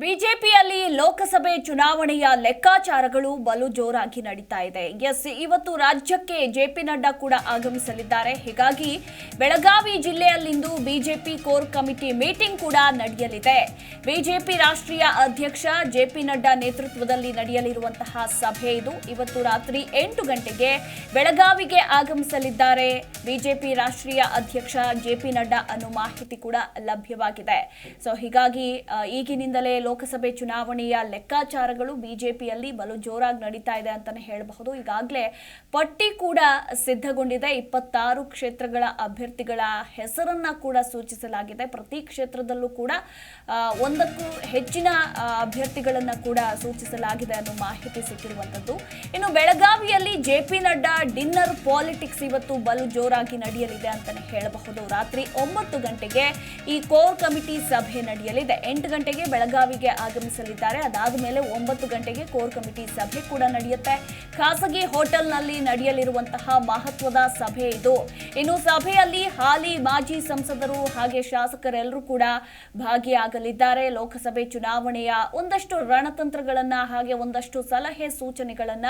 ಬಿಜೆಪಿಯಲ್ಲಿ ಲೋಕಸಭೆ ಚುನಾವಣೆಯ ಲೆಕ್ಕಾಚಾರಗಳು ಬಲು ಜೋರಾಗಿ ನಡೀತಾ ಇದೆ. ಎಸ್ ಇವತ್ತು ರಾಜ್ಯಕ್ಕೆ ಜೆಪಿ ನಡ್ಡಾ ಕೂಡ ಆಗಮಿಸಲಿದ್ದಾರೆ. ಹೀಗಾಗಿ ಬೆಳಗಾವಿ ಜಿಲ್ಲೆಯಲ್ಲಿಂದು ಬಿಜೆಪಿ ಕೋರ್ ಕಮಿಟಿ ಮೀಟಿಂಗ್ ಕೂಡ ನಡೆಯಲಿದೆ. ಬಿಜೆಪಿ ರಾಷ್ಟ್ರೀಯ ಅಧ್ಯಕ್ಷ ಜೆಪಿ ನಡ್ಡಾ ನೇತೃತ್ವದಲ್ಲಿ ನಡೆಯಲಿರುವಂತಹ ಸಭೆ ಇದು. ಇವತ್ತು ರಾತ್ರಿ ಎಂಟು ಗಂಟೆಗೆ ಬೆಳಗಾವಿಗೆ ಆಗಮಿಸಲಿದ್ದಾರೆ ಬಿಜೆಪಿ ರಾಷ್ಟ್ರೀಯ ಅಧ್ಯಕ್ಷ ಜೆಪಿ ನಡ್ಡಾ ಅನ್ನೋ ಮಾಹಿತಿ ಕೂಡ ಲಭ್ಯವಾಗಿದೆ. ಸೊ ಹೀಗಾಗಿ ಈಗಿನಿಂದಲೇ ಲೋಕಸಭೆ ಚುನಾವಣೆಯ ಲೆಕ್ಕಾಚಾರಗಳು ಬಿಜೆಪಿಯಲ್ಲಿ ಬಲು ಜೋರಾಗಿ ನಡೀತಾ ಇದೆ ಅಂತಾನೆ ಹೇಳಬಹುದು. ಈಗಾಗಲೇ ಪಟ್ಟಿ ಕೂಡ ಸಿದ್ಧಗೊಂಡಿದೆ. ಇಪ್ಪತ್ತಾರು ಕ್ಷೇತ್ರಗಳ ಅಭ್ಯರ್ಥಿಗಳ ಹೆಸರನ್ನ ಕೂಡ ಸೂಚಿಸಲಾಗಿದೆ. ಪ್ರತಿ ಕ್ಷೇತ್ರದಲ್ಲೂ ಕೂಡ ಒಂದಕ್ಕೂ ಹೆಚ್ಚಿನ ಅಭ್ಯರ್ಥಿಗಳನ್ನ ಕೂಡ ಸೂಚಿಸಲಾಗಿದೆ ಅನ್ನೋ ಮಾಹಿತಿ ಸಿಕ್ಕಿರುವಂತದ್ದು. ಇನ್ನು ಬೆಳಗಾವಿಯಲ್ಲಿ J P Nadda dinner politics ಇವತ್ತು ಬಲು ಜೋರಾಗಿ ನಡೆಯಲಿದೆ ಅಂತಾನೆ ಹೇಳಬಹುದು. ರಾತ್ರಿ ಒಂಬತ್ತು ಗಂಟೆಗೆ ಈ ಕೋರ್ ಕಮಿಟಿ ಸಭೆ ನಡೆಯಲಿದೆ. ಎಂಟು ಗಂಟೆಗೆ ಬೆಳಗಾವಿಗೆ ಆಗಮಿಸಲಿದ್ದಾರೆ. ಅದಾದ ಮೇಲೆ ಒಂಬತ್ತು ಗಂಟೆಗೆ ಕೋರ್ ಕಮಿಟಿ ಸಭೆ ಕೂಡ ನಡೆಯುತ್ತೆ. ಖಾಸಗಿ ಹೋಟೆಲ್ನಲ್ಲಿ ನಡೆಯಲಿರುವಂತಹ ಮಹತ್ವದ ಸಭೆ ಇದು. ಇನ್ನು ಸಭೆಯಲ್ಲಿ ಹಾಲಿ ಮಾಜಿ ಸಂಸದರು ಹಾಗೆ ಶಾಸಕರೆಲ್ಲರೂ ಕೂಡ ಭಾಗಿಯಾಗಲಿದ್ದಾರೆ. ಲೋಕಸಭೆ ಚುನಾವಣೆಯ ಒಂದಷ್ಟು ರಣತಂತ್ರಗಳನ್ನ ಹಾಗೆ ಒಂದಷ್ಟು ಸಲಹೆ ಸೂಚನೆಗಳನ್ನ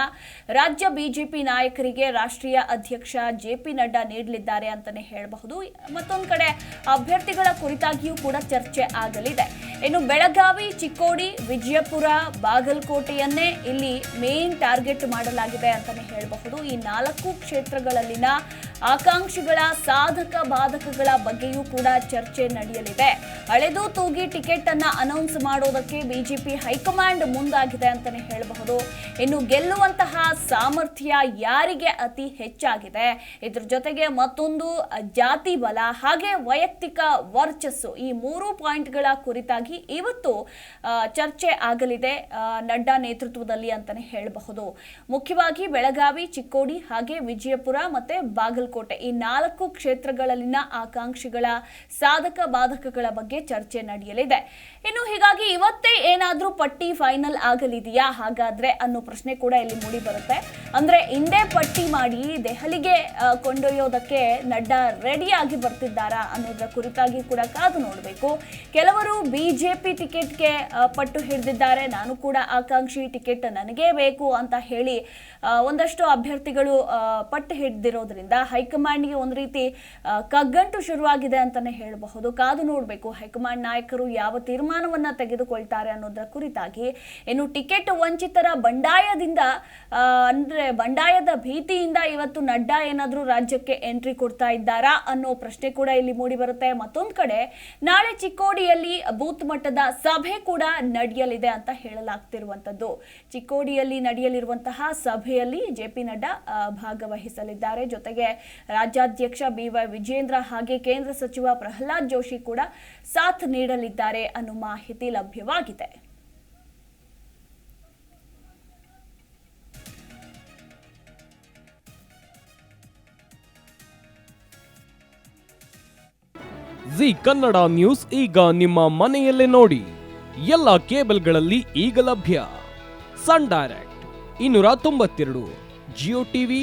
ರಾಜ್ಯ ಬಿಜೆಪಿ ನಾಯಕರಿಗೆ ರಾಷ್ಟ್ರೀಯ ಅಧ್ಯಕ್ಷ ಜೆ ಪಿ ನಡ್ಡಾ ನೀಡಲಿದ್ದಾರೆ ಅಂತಾನೆ ಹೇಳಬಹುದು. ಮತ್ತೊಂದು ಕಡೆ ಅಭ್ಯರ್ಥಿಗಳ ಕುರಿತಾಗಿಯೂ ಕೂಡ ಚರ್ಚೆ ಆಗಲಿದೆ. ಇನ್ನು ಬೆಳಗಾವಿ ಚಿಕ್ಕೋಡಿ ವಿಜಯಪುರ ಬಾಗಲಕೋಟೆಯನ್ನೇ ಇಲ್ಲಿ ಮೇನ್ ಟಾರ್ಗೆಟ್ ಮಾಡಲಾಗಿದೆ ಅಂತಲೇ ಹೇಳಬಹುದು. ಈ ನಾಲ್ಕು ಕ್ಷೇತ್ರಗಳಲ್ಲಿನ ಆಕಾಂಕ್ಷಿಗಳ ಸಾಧಕ ಬಾಧಕಗಳ ಬಗ್ಗೆಯೂ ಕೂಡ ಚರ್ಚೆ ನಡೆಯಲಿದೆ. ಅಳೆದು ತೂಗಿ ಟಿಕೆಟ್ ಅನ್ನ ಅನೌನ್ಸ್ ಮಾಡೋದಕ್ಕೆ ಬಿಜೆಪಿ ಹೈಕಮಾಂಡ್ ಮುಂದಾಗಿದೆ ಅಂತಾನೆ ಹೇಳಬಹುದು. ಇನ್ನು ಗೆಲ್ಲುವಂತಹ ಸಾಮರ್ಥ್ಯ ಯಾರಿಗೆ ಅತಿ ಹೆಚ್ಚಾಗಿದೆ? ಇದ್ರ ಜೊತೆಗೆ ಮತ್ತೊಂದು, ಜಾತಿ ಬಲ, ಹಾಗೆ ವೈಯಕ್ತಿಕ ವರ್ಚಸ್ಸು ಈ ಮೂರು ಪಾಯಿಂಟ್ಗಳ ಕುರಿತಾಗಿ ಇವತ್ತು ಚರ್ಚೆ ಆಗಲಿದೆ ನಡ್ಡಾ ನೇತೃತ್ವದಲ್ಲಿ ಅಂತಾನೆ ಹೇಳಬಹುದು. ಮುಖ್ಯವಾಗಿ ಬೆಳಗಾವಿ, ಚಿಕ್ಕೋಡಿ, ಹಾಗೆ ವಿಜಯಪುರ ಮತ್ತೆ ಬಾಗಲಕೋಟೆ ಈ ನಾಲ್ಕು ಕ್ಷೇತ್ರಗಳಲ್ಲಿನ ಆಕಾಂಕ್ಷಿಗಳ ಸಾಧಕ ಬಾಧಕಗಳ ಬಗ್ಗೆ ಚರ್ಚೆ ನಡೆಯಲಿದೆ. ಇನ್ನು ಹೀಗಾಗಿ ಇವತ್ತೇ ಏನಾದ್ರೂ ಪಟ್ಟಿ ಫೈನಲ್ ಆಗಲಿದೆಯಾ? ಹಾಗಾದ್ರೆ ಅನ್ನೋ ಪ್ರಶ್ನೆ ಕೂಡ ಇಲ್ಲಿ ಮೂಡಿ ಬರುತ್ತೆ. ಅಂದ್ರೆ ಹಿಂದೆ ಪಟ್ಟಿ ಮಾಡಿ ದೆಹಲಿಗೆ ಕೊಂಡೊಯ್ಯೋದಕ್ಕೆ ನಡ್ಡಾ ರೆಡಿಯಾಗಿ ಬರ್ತಿದ್ದಾರಾ ಅನ್ನೋದ್ರ ಕುರಿತಾಗಿ ಕೂಡ ಕಾದು ನೋಡಬೇಕು. ಕೆಲವರು ಬಿಜೆಪಿ ಟಿಕೆಟ್ಗೆ ಪಟ್ಟು ಹಿಡಿದಿದ್ದಾರೆ. ನಾನು ಕೂಡ ಆಕಾಂಕ್ಷಿ ಟಿಕೆಟ್ ನನಗೇ ಬೇಕು ಅಂತ ಹೇಳಿ ಒಂದಷ್ಟು ಅಭ್ಯರ್ಥಿಗಳು ಪಟ್ಟು ಹಿಡಿದಿರೋದ್ರಿಂದ ಹೈಕಮಾಂಡ್ಗೆ ಒಂದು ರೀತಿ ಕಗ್ಗಂಟು ಶುರುವಾಗಿದೆ ಅಂತಾನೆ ಹೇಳಬಹುದು. ಕಾದು ನೋಡಬೇಕು ಹೈಕಮಾಂಡ್ ನಾಯಕರು ಯಾವ ತೀರ್ಮಾನವನ್ನು ತೆಗೆದುಕೊಳ್ತಾರೆ ಅನ್ನೋದರ ಕುರಿತಾಗಿ. ಇನ್ನು ಟಿಕೆಟ್ ವಂಚಿತರ ಬಂಡಾಯದಿಂದ ಅಂದರೆ ಬಂಡಾಯದ ಭೀತಿಯಿಂದ ಇವತ್ತು ನಡ್ಡಾ ಏನಾದರೂ ರಾಜ್ಯಕ್ಕೆ ಎಂಟ್ರಿ ಕೊಡ್ತಾ ಇದ್ದಾರಾ ಅನ್ನೋ ಪ್ರಶ್ನೆ ಕೂಡ ಇಲ್ಲಿ ಮೂಡಿ ಬರುತ್ತೆ. ಮತ್ತೊಂದು ಕಡೆ, ನಾಳೆ ಚಿಕ್ಕೋಡಿಯಲ್ಲಿ ಬೂತ್ ಮಟ್ಟದ ಸಭೆ ಕೂಡ ನಡೆಯಲಿದೆ ಅಂತ ಹೇಳಲಾಗ್ತಿರುವಂತದ್ದು ಚಿಕ್ಕೋಡಿಯಲ್ಲಿ ನಡೆಯಲಿರುವಂತಹ ಸಭೆಯಲ್ಲಿ ಜೆ ಪಿ ನಡ್ಡಾ ಭಾಗವಹಿಸಲಿದ್ದಾರೆ. ಜೊತೆಗೆ ರಾಜ್ಯಾಧ್ಯಕ್ಷ ಬಿವೈ ವಿಜೇಂದ್ರ ಹಾಗೆ ಕೇಂದ್ರ ಸಚಿವ ಪ್ರಹ್ಲಾದ್ ಜೋಶಿ ಕೂಡ ಸಾಥ್ ನೀಡಲಿದ್ದಾರೆ ಅನ್ನೋ ಮಾಹಿತಿ ಲಭ್ಯವಾಗಿದೆ. ಜಿ ಕನ್ನಡ ನ್ಯೂಸ್ ಈಗ ನಿಮ್ಮ ಮನೆಯಲ್ಲೇ ನೋಡಿ. ಎಲ್ಲ ಕೇಬಲ್ಗಳಲ್ಲಿ ಈಗ ಲಭ್ಯ. ಸನ್ ಡೈರೆಕ್ಟ್, ಇನ್ನೂರ ತೊಂಬತ್ತೆರಡು, ಜಿಯೋ ಟಿವಿ